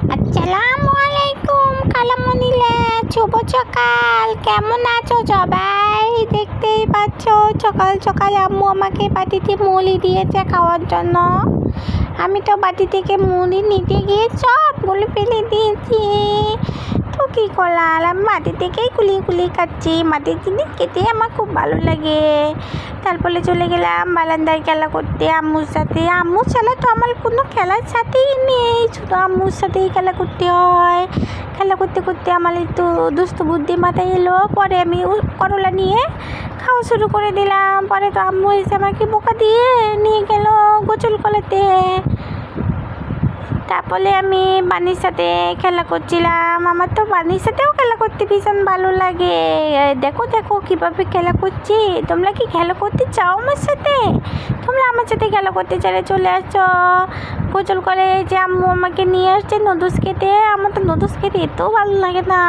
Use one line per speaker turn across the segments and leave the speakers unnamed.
আসসালামু আলাইকুম কালামনিলা শুভ সকাল। কেমন আছো সবাই? দেখতেই পাচ্ছ, সকাল সকাল আম্মু আমাকে বাটিতে মুড়ি দিয়েছে খাওয়ার জন্য। আমি তো বাটি থেকে মুড়ি নিতে গিয়ে সবগুলো ফেলে দিয়েছি। তো কী করলাম মাটি থেকেই কুলি কুলি খাচ্ছি। মাটির জিনিস খেতে আমার খুব ভালো লাগে। তারপরে চলে গেলাম, বারান্দায় খেলা করতে, আম্মুর সাথে। আম্মুর খেলা তো আমার কোনো খেলার সাথেই নেই, শুধু আম্মুর সাথেই খেলা করতে হয়। খেলা করতে করতে আমার একটু দুষ্ট বুদ্ধি মাথায় এলো, পরে আমি করলা নিয়ে খাওয়া শুরু করে দিলাম। পরে তো আম্মু এসে আমাকে বোকা দিয়ে নিয়ে গেল গোচল করাতে তারপরে আমি বানির সাথে খেলা করছিলাম। আমার তো বানির সাথেও খেলা করতে ভীষণ ভালো লাগে। দেখো দেখো, কীভাবে খেলা করছি। তোমরা কি খেলা করতে চাও আমার সাথে? তোমরা আমার সাথে খেলা করতে চাইলে চলে আসছো। গোসল করে যে আম্মু আমাকে নিয়ে আসছে নদুস খেতে। আমার তো নদুস খেতে এতেও ভালো লাগে না।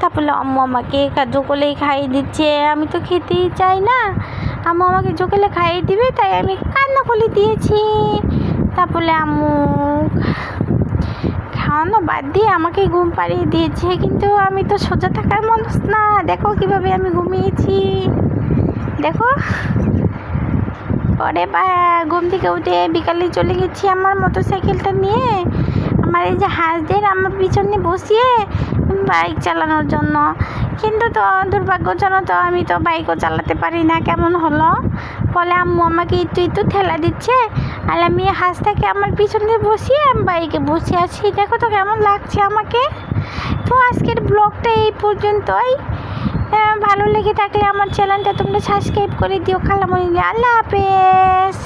তারপরে আম্মু আমাকে জোকলেই খাইয়ে দিচ্ছে। আমি তো খেতেই চাই না। আম্মু আমাকে জোকলে খাইয়ে দিবে, তাই আমি কান্না করে দিয়েছি। তারপরে আম্মু খাওয়ানো বাদ দিয়ে আমাকে ঘুম পাড়িয়ে দিয়েছে, কিন্তু আমি তো সোজা থাকার মানুষ না। দেখো কীভাবে আমি ঘুমিয়েছি। দেখো। পরে ঘুম থেকে উঠে বিকালে চলে গেছি আমার মোটর সাইকেলটা নিয়ে। আমার এই যে হাঁসদের আমার পিছনে বসিয়ে বাইক চালানোর জন্য। কিন্তু তো দুর্ভাগ্যজনক আমি তো বাইকও চালাতে পারি না, কেমন হলো? বলে, আম্মু, আমাকে একটু একটু ঠেলা দিচ্ছে। আর আমি হাঁসটাকে আমার পিছনে বসিয়ে আমি বাইকে বসে আছি। দেখো তো কেমন লাগছে আমাকে। তো আজকের ব্লগটা এই পর্যন্তই। ভালো লেগে থাকলে আমার চ্যানেলটা তোমরা সাবস্ক্রাইব করে দিও। খালামণি আল্লাহ হাফেজ।